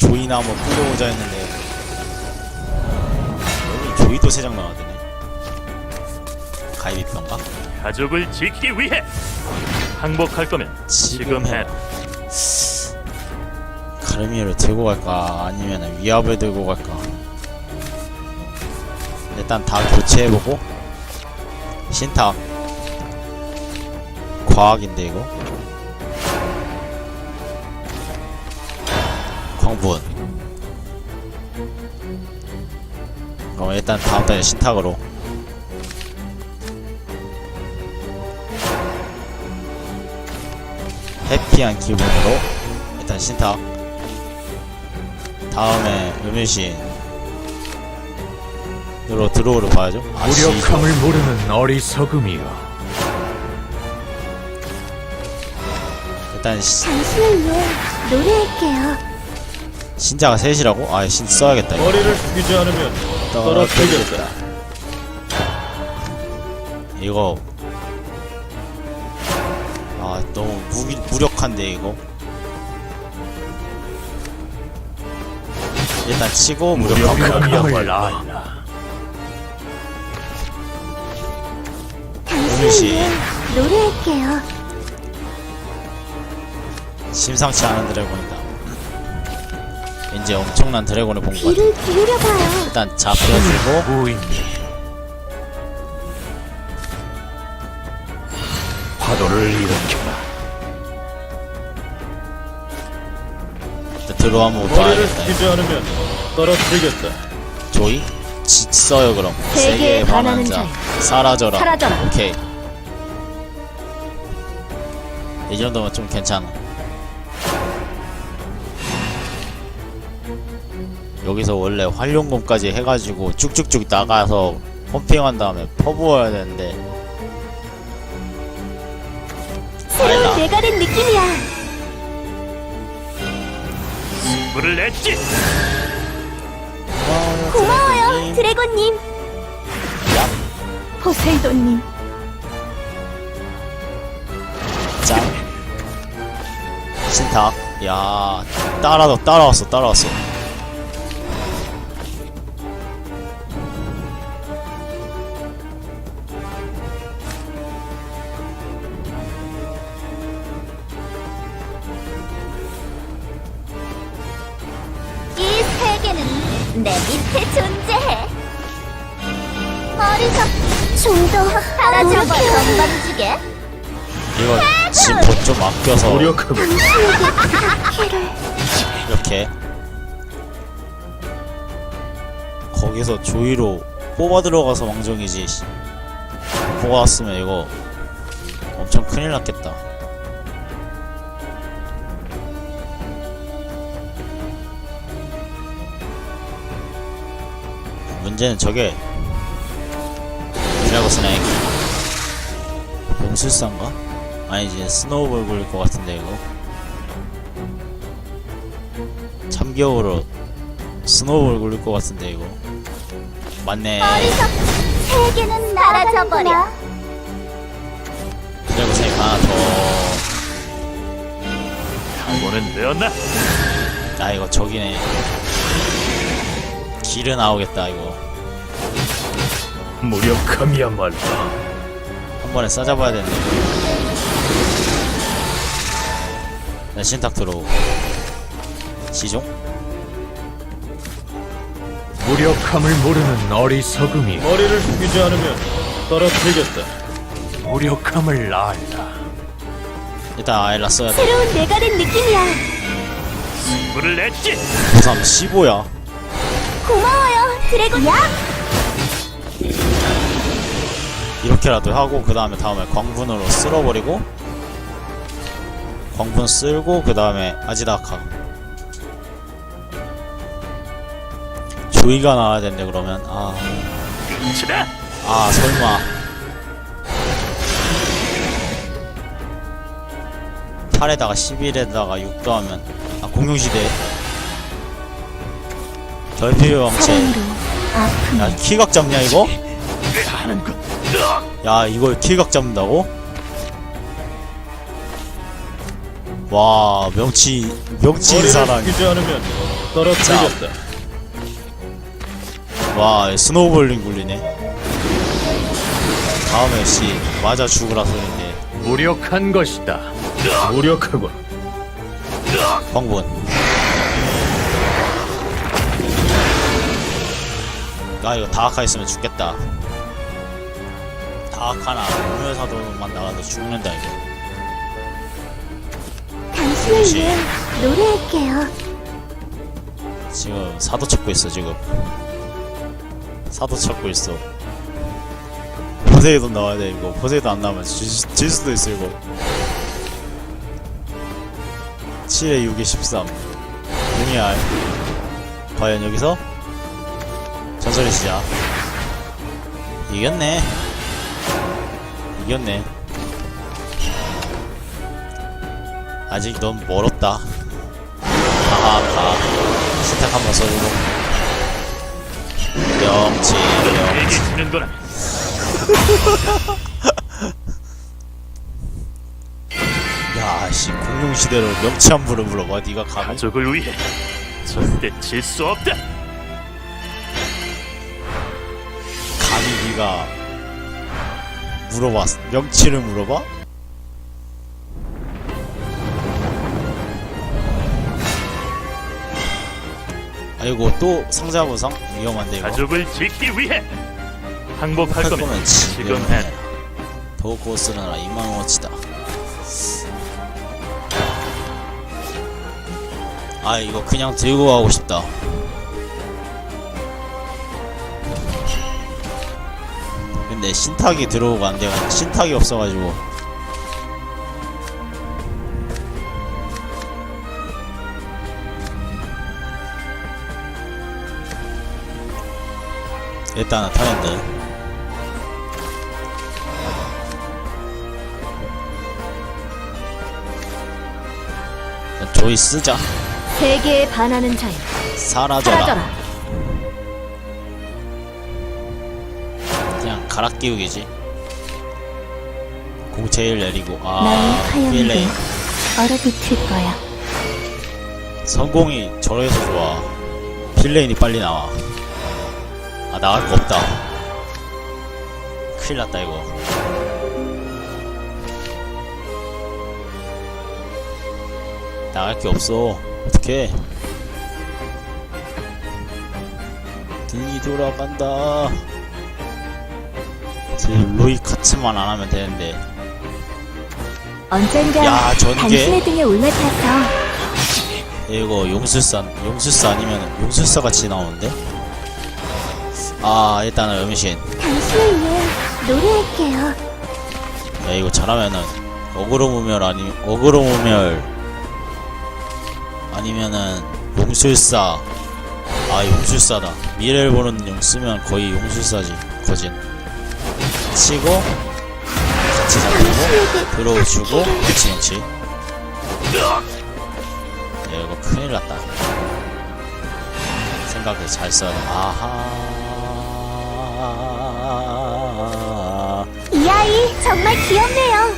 조이나 한번 뿌려보자 했는데. 여기 조이도 세장 나와야 되네. 가입병가? 가족을 지키기 위해 항복할 거면 지금 해. 가르미를 들고 갈까? 아니면 위압을 들고 갈까? 일단 다 교체해보고. 신탁 과학인데 이거 광분 그럼 일단 다음 달에 신탁으로. 해피한 기분으로 일단 신탁. 다음에 음유신. 으로 드로우를 봐야죠. 아, 무력함을 모르는 어리석음이여. 일단 시, 위해 노래할게요. 신자가 셋이라고? 아, 신 써야겠다. 이거. 머리를 숙이지 않으면 떨어뜨리겠다. 이거 아 너무 무기, 무력한데 이거 일단 치고 당신을 음유신 위해 노래할게요. 심상치 않은 드래곤이다 이제 엄청난 드래곤을 본 것 같아 귀를 기울여봐요. 일단 잡혀주고. 무의미 파도를 일으켜라. 일단 들어가면 머리를 봐야겠다 숙이지 않으면 떨어뜨리겠다. 조이? 지 써요 그럼. 세계에 반하는 자. 사라져라. 사라져라. 오케이. 이 정도면 좀 괜찮아 여기서 원래 활용금까지 해가지고 쭉쭉쭉 나가서 펌핑한 다음에 퍼부어야 되는데 새로운 내가 된 느낌이야. 물을 냈지. 고마워요, 드래곤님. 포세이돈님. 짱 신탁 야 따라도 따라왔어 따라왔어 내 밑에 존재해. 어리석. 좀더 사라져봐 건방지게. 이거 진보 좀 아껴서 무력함을 이렇게 거기서 조이로 뽑아 들어가서 왕정이지 씨. 뽑아왔으면 이거 엄청 큰일 났겠다 문제는 저게 드래고 스네이크 봉술사인가? 아니지 스노우볼 굴릴 것 같은데 이거 참겨울로 스노우볼 굴릴 것 같은데 이거 맞네. 세계는 사라져버려. 드래고 스네이크 하나 각오는 되었나? 더아 이거 저기네 길은 나오겠다 이거 무력함이야말로 한 번에 싸잡아야 되는데 나 신탁 들어오고 시종? 무력함을 모르는 어리석음이여 머리를 숙이지 않으면 떨어뜨리겠다. 무력함을 알라 일단 아일라 써야 돼 새로운 내가 된 느낌이야. 부삼 15야 고마워요, 드래곤. 야! 이렇게라도 하고 그 다음에 다음에 광분으로 쓸어버리고 광분 쓸고 그 다음에 아지다카 조이가 나와야 되는데 그러면 아. 아 설마 팔에다가 11에다가 6 더하면 아 공룡시대 결핍의 왕체. 야 키각 잡냐 이거? 하는 것. 야 이걸 킬각 잡는다고? 와 명치 명치 머리를 사랑 숙이지 않으면 떨어뜨리겠다. 와 스노우볼링 굴리네 다음에 씨 맞아 죽으라 소린데 무력한 것이다. 무력하군. 황분 나 이거 다학카 있으면 죽겠다 다학카나 공유사도만 나가도 죽는다 이거 당신을. 위해 노래할게요. 지금 사도 찾고 있어 지금. 사도 찾고 있어. 포세이돈 나와야 돼 이거. 포세이돈 안 나오면 질, 질 수도 있어 이거. 7에 6에 13 용이알 과연 여기서? 전설의 시작. 이겼네 이겼네. 아직 넌 멀었다. 가하 가 스택 한번 써주고. 명치 야씨 공룡시대로 명치 한 부를 불러봐. 니가 감히. 가족을 위해 절대 질 수 없다. 감히 니가 물어봐. 명치를 물어봐? 아이고 또 상자 보상 위험한데 이거. 가족을 지키기 위해 항복할 할 거면 지금 해. 해. 도코스나 2만 원어치다. 아 이거 그냥 들고 가고 싶다 근데 신탁이 들어오고 안 돼요 신탁이 없어가지고. 일단은 타는데 조이 쓰자. 세계에 반하는 자여 사라져라. 사라져라. 가락 끼우기지? 공채일 내리고. 아 나의 게 얼어붙을 거야. 성공이 저래서 좋아. 필레인이 빨리 나와. 아 나갈 거 없다. 큰일 났다 이거. 나갈 게 없어. 어떡해. 등이 돌아간다 지금 로이 카츠만 안 하면 되는데. 언젠가 야, 전개. 당신의 등에 올라타서 이거 용술사 용술사 아니면 용술사 같이 나오는데? 아 일단은 음신. 당신을 위해 노래할게요. 야 이거 잘하면은 어그로 무멸 아니 어그로 무멸. 아니면은 용술사. 아 용술사다. 미래를 보는 용 쓰면 거의 용술사지 거진 치고 같이 잡고 들어주고 그치 그치 야 이거 큰일 났다 생각을 잘 써야 돼 아하 이 아이 정말 귀엽네요.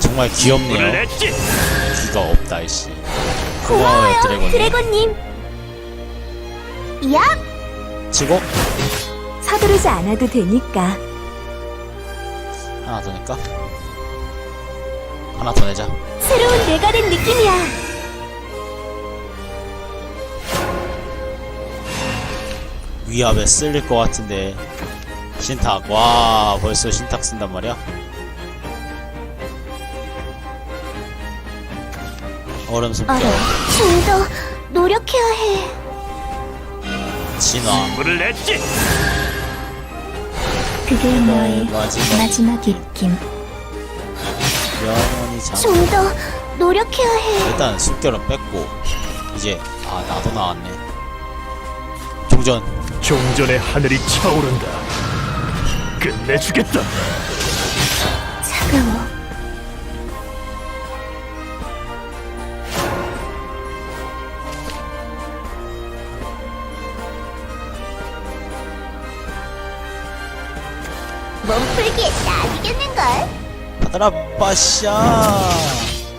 정말 귀엽네요. 귀가 없다 이씨 고마워요, 드래곤님. 드래곤님. 야, 치고 서두르지 않아도 되니까. 하나 더 낼까? 하나 더 내자 새로운 내가 된 느낌이야. 위압에 쓸릴 것 같은데 신탁 와 벌써 신탁 쓴단 말이야? 얼음 숨겨 알아. 좀더 노력해야 해. 진화 불을 냈지. 그게 너의 마지막 마지막 입김. 영원히 잠 좀 더 노력해야 해. 일단 습결은 뺐고 이제 아 나도 나왔네 종전 종전의 하늘이 차오른다. 끝내주겠다. 차가워. 받아라 빠샤.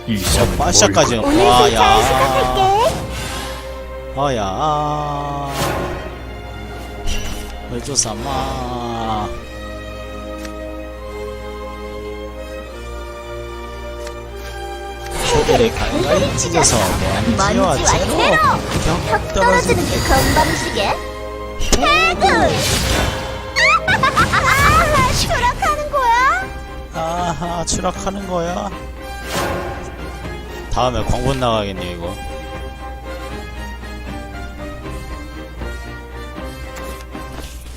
이상은 빠샤까지 오늘 와야. 세차에. 어야. 왜조사마. 초들의 갈갈이 찢어서 먼지와 채로 격 떨어지는 떨어지는 게 건방지게. 해군? 아하 추락하는 거야 다음에 광분 나가겠네 이거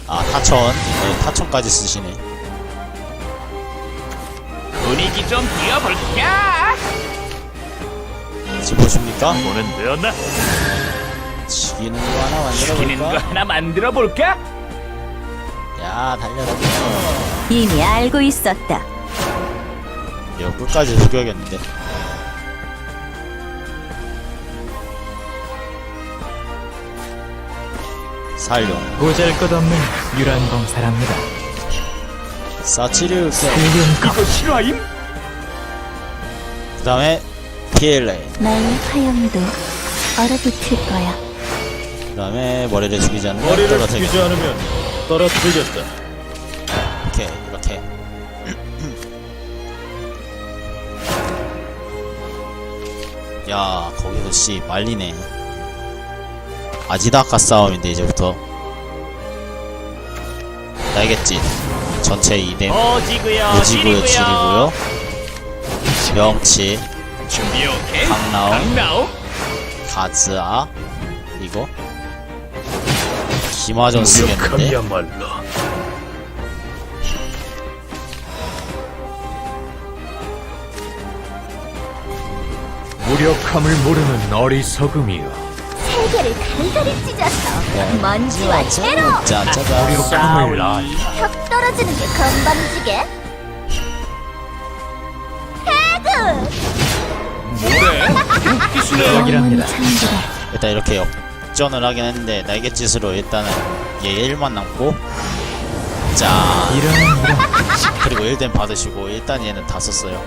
아 타천 네, 타천까지 쓰시네 분위기 좀 띄워볼까? 집어줍니까? 오는 되었나? 치기는 거 하나 죽이는 거 만들어볼까? 하나 만들어 볼까? 야 달려 달려 이미 알고 있었다 이거 끝까지 죽여야겠는데 살려 보잘것없는 유란공사랍니다. 사치리우스 이거 실화임? 그 다음에 PLA 나의 화염도 얼어붙을 거야 그 다음에 머리를 죽이지 않는 머리를 떨어뜨리기. 죽이지 않으면 떨어뜨리겠다. 이렇게 이렇게 야 거기서 씨 말리네. 아지다카 싸움인데 이제부터. 알겠지? 전체 2대 오지구요 지리고요. 명치. 준비 오케이? 강나오. 강나오? 가즈아. 이거 김화전 쓰겠는데 무력함을 모르는 어리석음이여. 세계를 간살히 찢어서 먼지와 채로 무력함을 알. 턱 떨어지는 게 건방지게? 해군 여기랍니다. 일단 이렇게 역전을 하긴 했는데 날갯짓으로 일단은 얘 1만 남고. 자. 이런 그리고 1댐 받으시고 일단 얘는 다 썼어요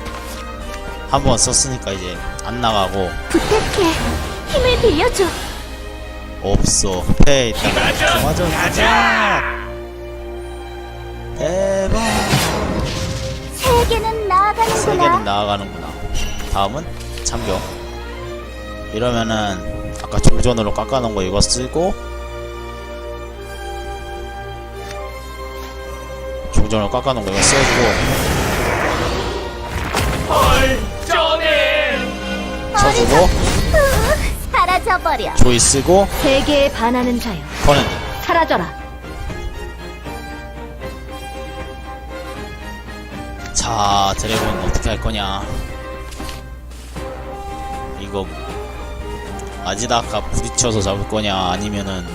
한 번 썼으니까 이제 안 나가고. 부탁해. 힘을 빌려줘. 없어. 패 일단 맞아 가자. 대박. 세계는 나아가는구나. 세계는 나아가는구나. 다음은 참경. 이러면은 아까 종전으로 깎아놓은 거 이거 쓰고 종전으로 깎아놓은 거 이거 써주고 쳐주고 후, 사라져버려. 조이 쓰고 세계에 반하는 자여 커넨드 사라져라. 자 드래곤 어떻게 할 거냐? 이거 아지다카 부딪혀서 잡을 거냐? 아니면은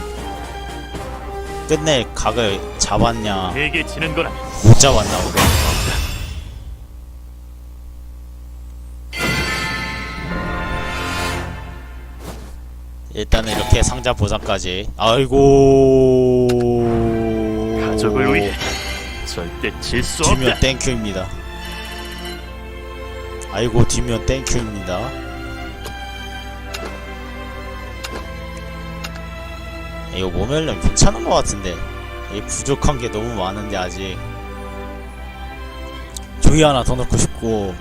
끝낼 각을 잡았냐? 내게 지는 거라면 못 잡았나 보다 상자 보상까지. 아이고. 가족을 위해 절대 질 수 없다. 뒤면 땡큐입니다. 아이고 뒤면 땡큐입니다. 이거 모멸령 괜찮은 것 같은데. 이 부족한 게 너무 많은데 아직. 조이 하나 더 넣고 싶고